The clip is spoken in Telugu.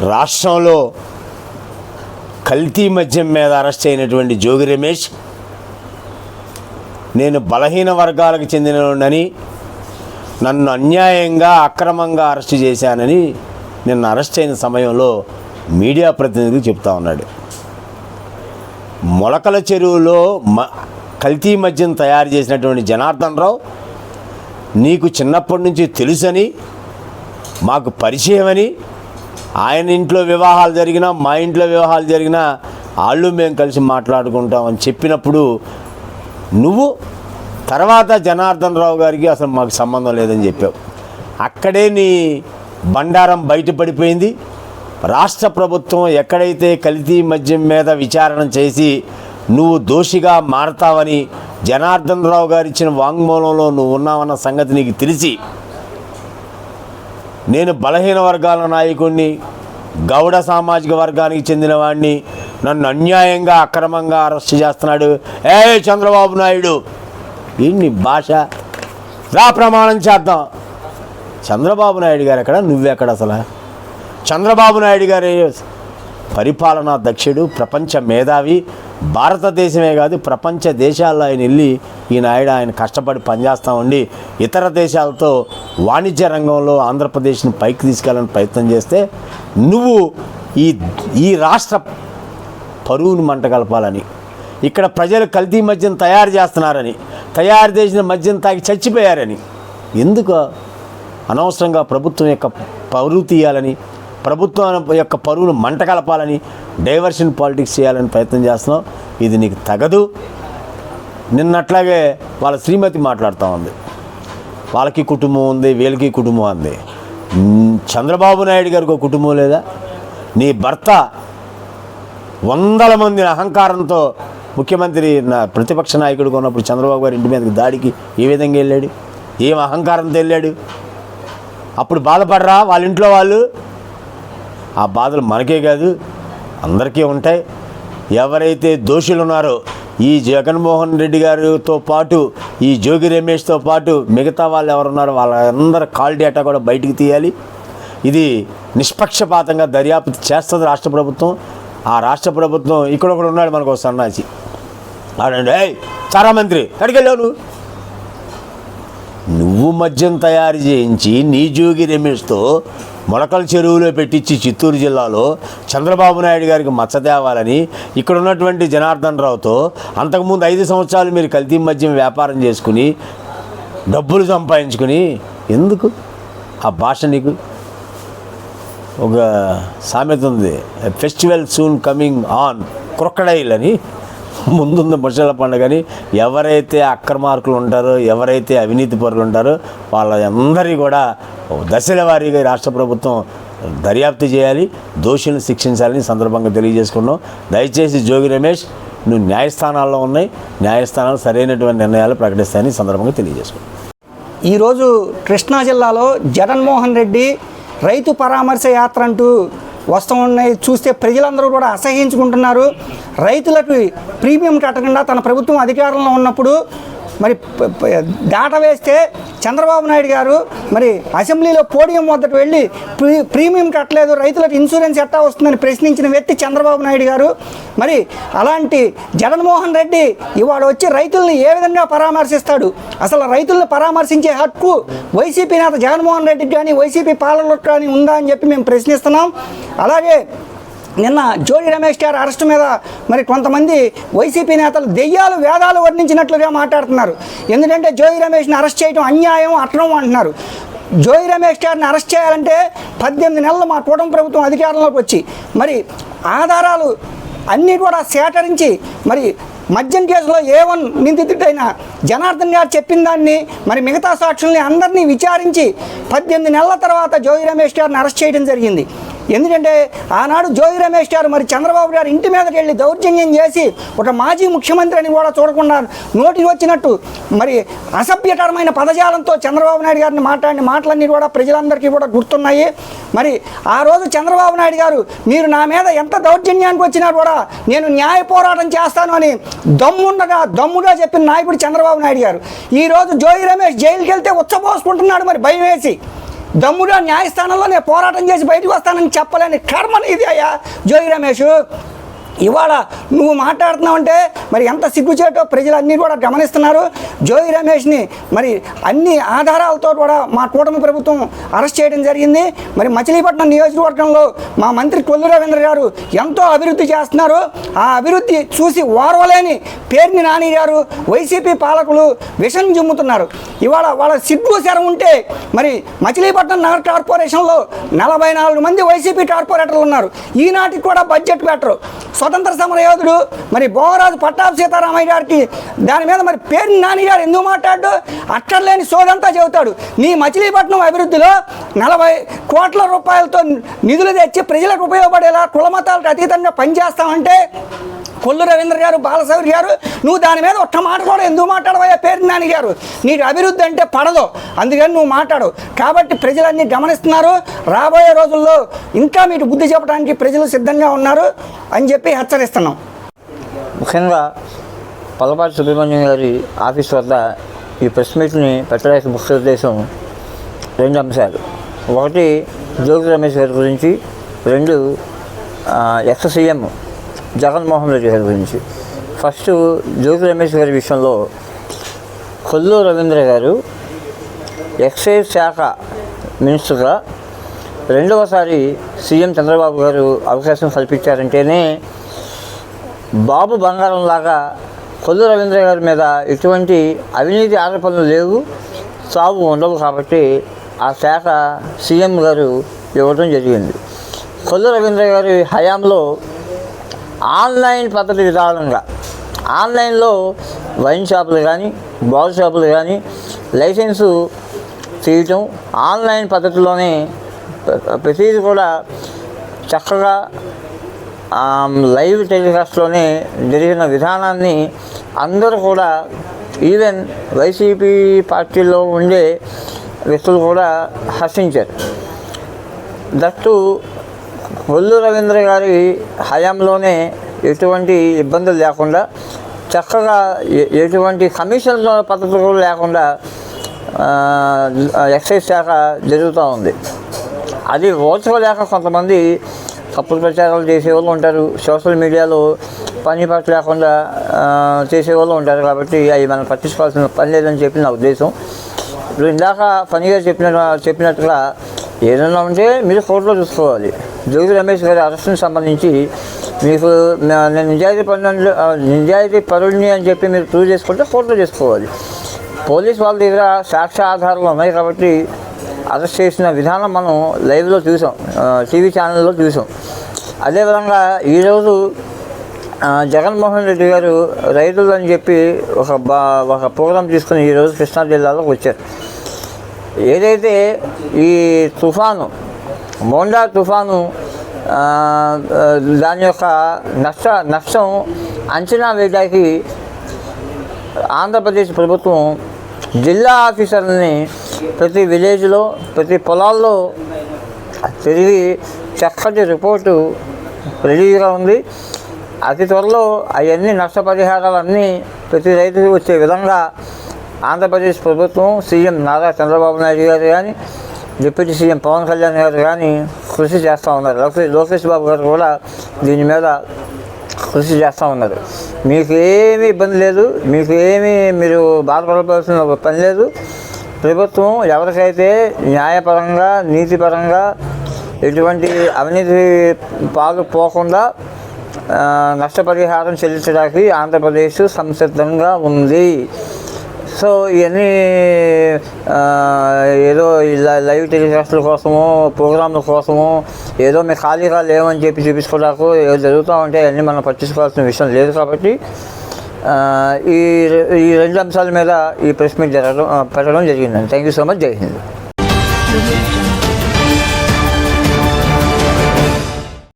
రాష్ట్రంలో కల్తీ మద్యం మీద అరెస్ట్ అయినటువంటి జోగి రమేష్ నేను బలహీన వర్గాలకు చెందినని నన్ను అన్యాయంగా అక్రమంగా అరెస్ట్ చేశానని నిన్న అరెస్ట్ అయిన సమయంలో మీడియా ప్రతినిధులు చెప్తా ఉన్నాడు. మొలకల చెరువులో మ కల్తీ మద్యం తయారు చేసినటువంటి జనార్దన్ రావు నీకు చిన్నప్పటి నుంచి తెలుసని మాకు పరిచయమని ఆయన ఇంట్లో వివాహాలు జరిగినా మా ఇంట్లో వివాహాలు జరిగినా వాళ్ళు మేము కలిసి మాట్లాడుకుంటామని చెప్పినప్పుడు నువ్వు తర్వాత జనార్దన్ రావు గారికి అసలు మాకు సంబంధం లేదని చెప్పావు. అక్కడే నీ బండారం బయటపడిపోయింది. రాష్ట్ర ప్రభుత్వం ఎక్కడైతే కల్తీ మద్యం మీద విచారణ చేసి నువ్వు దోషిగా మారతావని జనార్దన్ రావు గారు ఇచ్చిన వాంగ్మూలంలో నువ్వు ఉన్నావన్న సంగతి నీకు తెలిసి నేను బలహీన వర్గాల నాయకుడిని గౌడ సామాజిక వర్గానికి చెందినవాడిని నన్ను అన్యాయంగా అక్రమంగా అరెస్ట్ చేస్తున్నాడు. ఏ చంద్రబాబు నాయుడు? ఏంటి భాష? రా ప్రమాణం చేద్దాం. చంద్రబాబు నాయుడు గారు ఎక్కడ? నువ్వెక్కడ అసలు? చంద్రబాబు నాయుడు గారే పరిపాలనా దక్షుడు ప్రపంచ మేధావి భారతదేశమే కాదు ప్రపంచ దేశాల్లో ఆయన వెళ్ళి ఈ నాయుడు ఆయన కష్టపడి పనిచేస్తూ ఉండి ఇతర దేశాలతో వాణిజ్య రంగంలో ఆంధ్రప్రదేశ్ని పైకి తీసుకెళ్ళాలని ప్రయత్నం చేస్తే నువ్వు ఈ ఈ రాష్ట్ర పరువును మంట కలపాలని ఇక్కడ ప్రజలు కల్తీ మద్యం తయారు చేస్తున్నారని తయారు చేసిన మద్యం తాగి చచ్చిపోయారని ఎందుకు అనవసరంగా ప్రభుత్వం యొక్క పరువు తీయాలని ప్రభుత్వం యొక్క పరువును మంట కలపాలని డైవర్షన్ పాలిటిక్స్ చేయాలని ప్రయత్నం చేస్తున్నావు ఇది నీకు తగదు. నిన్నట్లాగే వాళ్ళ శ్రీమతి మాట్లాడుతూ ఉంది. వాళ్ళకి కుటుంబం ఉంది వీళ్ళకి కుటుంబం ఉంది. చంద్రబాబు నాయుడు గారికి ఒక కుటుంబం లేదా? నీ భర్త వందల మంది అహంకారంతో ముఖ్యమంత్రి నా ప్రతిపక్ష నాయకుడు ఉన్నప్పుడు చంద్రబాబు గారి ఇంటి మీదకి దాడికి ఏ విధంగా వెళ్ళాడు? ఏం అహంకారంతో వెళ్ళాడు? అప్పుడు బాధపడరా వాళ్ళ ఇంట్లో వాళ్ళు? ఆ బాధలు మనకే కాదు. అందరికీ ఉంటాయి. ఎవరైతే దోషులు ఉన్నారో ఈ జగన్మోహన్ రెడ్డి గారితో పాటు ఈ జోగి రమేష్తో పాటు మిగతా వాళ్ళు ఎవరున్నారో వాళ్ళందరి కాల్ డేటా కూడా బయటికి తీయాలి. ఇది నిష్పక్షపాతంగా దర్యాప్తు చేస్తుంది రాష్ట్ర ప్రభుత్వం. ఆ రాష్ట్ర ప్రభుత్వం ఇక్కడ ఒకడు ఉన్నాడు మనకు ఒక సన్నాసి. ఆడండి ఏయ్ చారా మంత్రి అడిగెళ్ళావు నువ్వు? నువ్వు మద్యం తయారు చేయించి నీ జోగి రమేష్తో మొలకల చెరువులో పెట్టించి చిత్తూరు జిల్లాలో చంద్రబాబు నాయుడు గారికి మచ్చ తేవాలని ఇక్కడ ఉన్నటువంటి జనార్దన్ రావుతో అంతకుముందు ఐదు సంవత్సరాలు మీరు కల్తీ మద్యం వ్యాపారం చేసుకుని డబ్బులు సంపాదించుకుని ఎందుకు? ఆ భాష నీకు ఒక సామెత ఉంది. Festival soon coming on crocodile అని ముందున్న ముసల పండుగని ఎవరైతే అక్రమార్కులు ఉంటారో ఎవరైతే అవినీతి పరులు ఉంటారో వాళ్ళందరి కూడా దశల వారీగా రాష్ట్ర ప్రభుత్వం దర్యాప్తు చేయాలి దోషులను శిక్షించాలని సందర్భంగా తెలియజేసుకున్నాం. దయచేసి జోగి రమేష్ నువ్వు న్యాయస్థానాల్లో ఉన్నాయి న్యాయస్థానాలు సరైనటువంటి నిర్ణయాలు ప్రకటిస్తాయని సందర్భంగా తెలియజేసుకున్నాం. ఈరోజు కృష్ణా జిల్లాలో జగన్మోహన్ రెడ్డి రైతు పరామర్శ యాత్ర అంటూ వస్తూ ఉన్నాయి చూస్తే ప్రజలందరూ కూడా అసహించుకుంటున్నారు రైతులకు ప్రీమియం కట్టకుండా తన ప్రభుత్వం అధికారంలో ఉన్నప్పుడు మరి దాట వేస్తే చంద్రబాబు నాయుడు గారు మరి అసెంబ్లీలో పోడియం వద్దకు వెళ్ళి ప్రీ ప్రీమియం కట్టలేదు రైతులకు ఇన్సూరెన్స్ ఎట్టా వస్తుందని ప్రశ్నించిన వ్యక్తి చంద్రబాబు నాయుడు గారు. మరి అలాంటి జగన్మోహన్ రెడ్డి ఇవాళ వచ్చి రైతుల్ని ఏ విధంగా పరామర్శిస్తాడు? అసలు రైతులను పరామర్శించే హక్కు వైసీపీ నేత జగన్మోహన్ రెడ్డికి కానీ వైసీపీ పాలనలకు కానీ ఉందా అని చెప్పి మేము ప్రశ్నిస్తున్నాం. అలాగే నిన్న జోడి రమేష్ గారి అరెస్ట్ మీద మరి కొంతమంది వైసీపీ నేతలు దెయ్యాలు వేదాలు వర్ణించినట్లుగా మాట్లాడుతున్నారు. ఎందుకంటే జోయి రమేష్ని అరెస్ట్ చేయడం అన్యాయం అక్రమం అంటున్నారు. జోయి రమేష్ గారిని అరెస్ట్ చేయాలంటే పద్దెనిమిది నెలలు మా కూటమి ప్రభుత్వం అధికారంలోకి వచ్చి మరి ఆధారాలు అన్నీ కూడా సేకరించి మరి మద్యం కేసులో ఏ వన్ నిందితుడైన జనార్దన్ గారు చెప్పిన దాన్ని మరి మిగతా సాక్షుల్ని అందరినీ విచారించి పద్దెనిమిది నెలల తర్వాత జోయి రమేష్ గారిని అరెస్ట్ చేయడం జరిగింది. ఎందుకంటే ఆనాడు జోగి రమేష్ గారు మరి చంద్రబాబు గారు ఇంటి మీదకి వెళ్ళి దౌర్జన్యం చేసి ఒక మాజీ ముఖ్యమంత్రి అని కూడా చూడకుండా నోటికి వచ్చినట్టు మరి అసభ్యకరమైన పదజాలంతో చంద్రబాబు నాయుడు గారిని మాట్లాడిన మాటలన్నీ కూడా ప్రజలందరికీ కూడా గుర్తున్నాయి. మరి ఆ రోజు చంద్రబాబు నాయుడు గారు మీరు నా మీద ఎంత దౌర్జన్యానికి వచ్చినా కూడా నేను న్యాయ పోరాటం చేస్తాను అని దమ్ముండగా దమ్ముగా చెప్పిన నాయకుడు చంద్రబాబు నాయుడు గారు. ఈరోజు జోగి రమేష్ జైలుకి వెళ్తే ఉచ్చపోసుకుంటున్నాడు మరి భయం వేసి దమ్ముగా న్యాయస్థానంలో నేను పోరాటం చేసి బయటకు వస్తానని చెప్పలేని కర్మని ఇది అయ్యా. జోగి రమేష్. ఇవాళ నువ్వు మాట్లాడుతున్నావంటే మరి ఎంత సిగ్గుచేటో ప్రజలన్నీ కూడా గమనిస్తున్నారు. జోయి రమేష్ని మరి అన్ని ఆధారాలతో కూడా మా కూటమి ప్రభుత్వం అరెస్ట్ చేయడం జరిగింది. మరి మచిలీపట్నం నియోజకవర్గంలో మా మంత్రి కొల్లు రవీంద్ర గారు ఎంతో అభివృద్ధి చేస్తున్నారు. ఆ అభివృద్ధి చూసి ఓర్వలేని పేర్ని నాని గారు వైసీపీ పాలకులు విషం జుమ్ముతున్నారు. ఇవాళ వాళ్ళ సిగ్గు శరం ఉంటే మరి మచిలీపట్నం నగర కార్పొరేషన్లో నలభై నాలుగు మంది వైసీపీ కార్పొరేటర్లు ఉన్నారు. ఈనాటికి కూడా బడ్జెట్ పెట్టరు స్వతంత్ర సమర యోధుడు మరి భోగరాజు పట్టాభి సీతారామయ్య గారికి దాని మీద మరి పేరు నాని గారు ఎందుకు మాట్లాడు అక్కర్లేని సోదంతా చెబుతాడు. నీ మచిలీపట్నం అభివృద్ధిలో నలభై కోట్ల రూపాయలతో నిధులు తెచ్చి ప్రజలకు ఉపయోగపడేలా కులమతాలకు అతీతంగా పనిచేస్తామంటే కొల్లు రవీంద్ర గారు బాలసౌరి గారు నువ్వు దాని మీద ఒక్క మాట కూడా ఎందుకు మాట్లాడవయ్యా? పేరు నాని గారు. నీకు అభివృద్ధి అంటే పడదు. అందుకని నువ్వు మాట్లాడు. కాబట్టి ప్రజలన్నీ గమనిస్తున్నారు. రాబోయే రోజుల్లో ఇంకా మీకు బుద్ధి చెప్పడానికి ప్రజలు సిద్ధంగా ఉన్నారు అని చెప్పి హెచ్చరిస్తున్నాం. ముఖ్యంగా పల్లపాటి సుబ్రహ్మణ్యం గారి ఆఫీస్ వద్ద ఈ ప్రెస్ మీట్ని పెట్టడానికి ముఖ్య ఉద్దేశం రెండు అంశాలు. ఒకటి జోగి రమేష్ గారి గురించి రెండు ఎక్స్ సీఎం జగన్మోహన్ రెడ్డి గారి గురించి. ఫస్ట్ జోగి రమేష్ గారి విషయంలో కొల్లు రవీంద్ర గారు ఎక్సైజ్ శాఖ మినిస్టర్గా రెండవసారి సీఎం చంద్రబాబు గారు అవకాశం కల్పించారంటేనే బాబు బంగారం లాగా కొల్లు రవీంద్ర గారి మీద ఎటువంటి అవినీతి ఆరోపణలు లేవు సాగు ఉండవు కాబట్టి ఆ శాఖ సీఎం గారు ఇవ్వడం జరిగింది. కొల్లు రవీంద్ర గారి హయాంలో ఆన్లైన్ పద్ధతి విధానంగా ఆన్లైన్లో వైన్ షాపులు కానీ బాల్ షాపులు కానీ లైసెన్సు తీయటం ఆన్లైన్ పద్ధతిలోనే ప్రతిదీ కూడా చక్కగా లైవ్ టెలికాస్ట్లోనే జరిగిన విధానాన్ని అందరూ కూడా ఈవెన్ వైసీపీ పార్టీలో ఉండే వ్యక్తులు కూడా హర్షించారు. దట్టు ఒల్లు రవీంద్ర గారి హయాంలోనే ఎటువంటి ఇబ్బందులు లేకుండా చక్కగా ఎటువంటి కమిషన్ పద్ధతులు లేకుండా ఎక్సైజ్ శాఖ జరుగుతూ ఉంది. అది ఓర్చుకోలేక కొంతమంది తప్పుడు ప్రచారాలు చేసేవాళ్ళు ఉంటారు. సోషల్ మీడియాలో పని పాట లేకుండా చేసేవాళ్ళు ఉంటారు కాబట్టి అవి మనం పట్టించుకోవాల్సిన పని లేదని చెప్పి నా ఉద్దేశం. ఇప్పుడు ఇందాక పనిగా చెప్పిన చెప్పినట్టుగా ఏదైనా ఉంటే మీరు కోర్టులో చూసుకోవాలి. జోగి రమేష్ గారి అరెస్ట్ని సంబంధించి మీకు నేను నిజాయితీ పనులు నిజాయితీ పరుడిని అని చెప్పి మీరు ప్రూవ్ చేసుకుంటే ఫోటో చేసుకోవాలి. పోలీస్ వాళ్ళ దగ్గర సాక్ష్య ఆధారాలు ఉన్నాయి కాబట్టి అరెస్ట్ చేసిన విధానం మనం లైవ్లో చూసాం టీవీ ఛానల్లో చూసాం. అదేవిధంగా ఈరోజు జగన్మోహన్ రెడ్డి గారు రైతులు అని చెప్పి ఒక బా ఒక ప్రోగ్రాం తీసుకుని ఈరోజు కృష్ణా జిల్లాలోకి వచ్చారు. ఏదైతే ఈ తుఫాను మోండా తుఫాను దాని యొక్క నష్ట నష్టం అంచనా వేయడానికి ఆంధ్రప్రదేశ్ ప్రభుత్వం జిల్లా ఆఫీసర్లని ప్రతి విలేజ్లో ప్రతి పొలాల్లో తిరిగి చక్కటి రిపోర్టు రెడీగా ఉంది. అతి త్వరలో అవన్నీ నష్టపరిహారాలన్నీ ప్రతి రైతుకు వచ్చే విధంగా ఆంధ్రప్రదేశ్ ప్రభుత్వం సీఎం నారా చంద్రబాబు నాయుడు గారు కానీ డిప్యూటీ సీఎం పవన్ కళ్యాణ్ గారు కానీ కృషి చేస్తూ ఉన్నారు లోకేష్ లోకేష్ బాబు గారు కూడా దీని మీద కృషి చేస్తూ ఉన్నారు మీకు ఏమీ ఇబ్బంది లేదు మీకు ఏమీ మీరు బాధపడవలసిన పని లేదు ప్రభుత్వం ఎవరికైతే న్యాయపరంగా నీతిపరంగా ఎటువంటి అవినీతి పాలు పోకుండా నష్టపరిహారం చెల్లించడానికి ఆంధ్రప్రదేశ్ సంసిద్ధంగా ఉంది. సో ఇవన్నీ ఏదో ఇలా లైవ్ టెలికాస్ట్ల కోసము ప్రోగ్రాంల కోసము ఏదో మేము ఖాళీగా లేవని చెప్పి చూపించుకోవడానికి ఏదో జరుగుతూ ఉంటే అన్నీ మనం పట్టించుకోవాల్సిన విషయం లేదు కాబట్టి ఈ ఈ రెండు అంశాల మీద ఈ ప్రెస్ మీట్ జరగడం పెట్టడం జరిగిందండి. Thank you so much. Jai Hind.